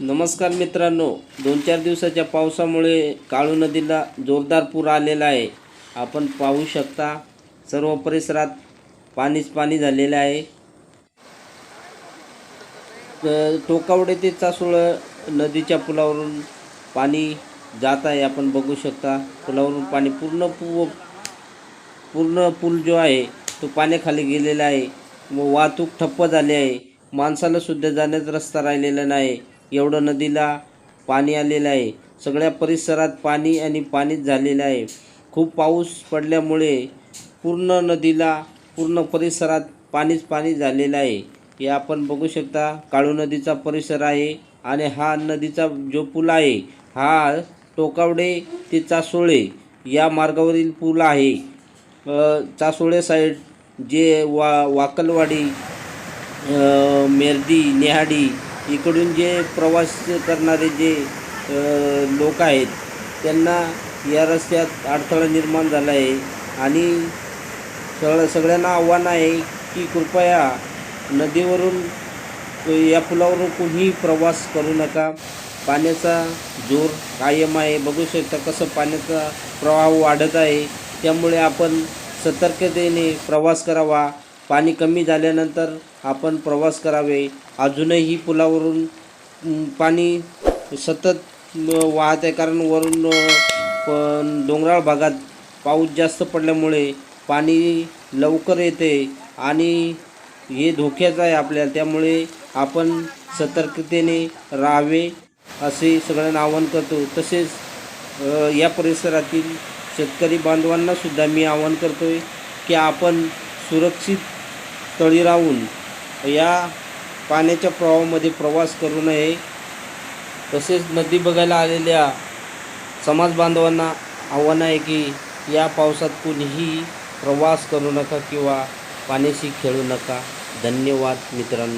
नमस्कार मित्रांनो. दोन चार दिवसाच्या पावसामुळे काळू नदीला जोरदार पूर आलेला आहे. आपण पाहू शकता सर्व परिसरात पाणीच पाणी झालेलं आहे. टोकावडे ते चासुळ नदीच्या पुलावरून पाणी जात आहे. आपण बघू शकता पुलावरून पाणी पूर्ण पू पूर्ण पूल जो आहे तो पाण्याखाली गेलेला आहे. व वाहतूक ठप्प झाली आहे. माणसाला सुद्धा जाण्याचा रस्ता राहिलेला नाही. एवढं नदीला पाणी आलेलं आहे. सगळ्या परिसरात पाणी आणि पाणीच झालेलं आहे. खूप पाऊस पडल्यामुळे पूर्ण नदीला पूर्ण परिसरात पाणीच पाणी झालेलं आहे. हे आपण बघू शकता काळू नदीचा परिसर आहे आणि हा नदीचा जो पूल आहे हा टोकावडे ते चासोळे या मार्गावरील पूल आहे. चासोळे साईड जे वा वाकलवाडी मेर्दी नेहाडी इकडून जे प्रवास करणारे जे लोक आहेत त्यांना या रस्त्यात अडथळा निर्माण झाला आहे. आणि सगळं सगळ्यांना आव्हान आहे की कृपया नदीवरून या पुलावरून कुणीही प्रवास करू नका. पाण्याचा जोर कायम आहे. बघू शकता कसं पाण्याचा प्रवाह वाढत आहे. त्यामुळे आपण सतर्कतेने प्रवास करावा. पाणी कमी झाल्यानंतर आपण प्रवास करावे. अजूनही पुलावरून पाणी सतत वाहत आहे कारण वरून पण डोंगराळ भागात पाऊस जास्त पडल्यामुळे पाणी लवकर येते आणि हे धोक्याचं आहे आपल्याला. त्यामुळे आपण सतर्कतेने राहावे असे सगळ्यांना आवाहन करतो. तसेच या परिसरातील शेतकरी बांधवांनासुद्धा मी आवाहन करतो आहे की आपण सुरक्षित तळी राहून या पाण्याच्या प्रवाहामध्ये प्रवास करू नये. तसेच नदी बघायला आलेल्या समाज बांधवांना आव्हान आहे की या पावसात कुणीही प्रवास करू नका किंवा पाण्याशी खेळू नका. धन्यवाद मित्रांनो.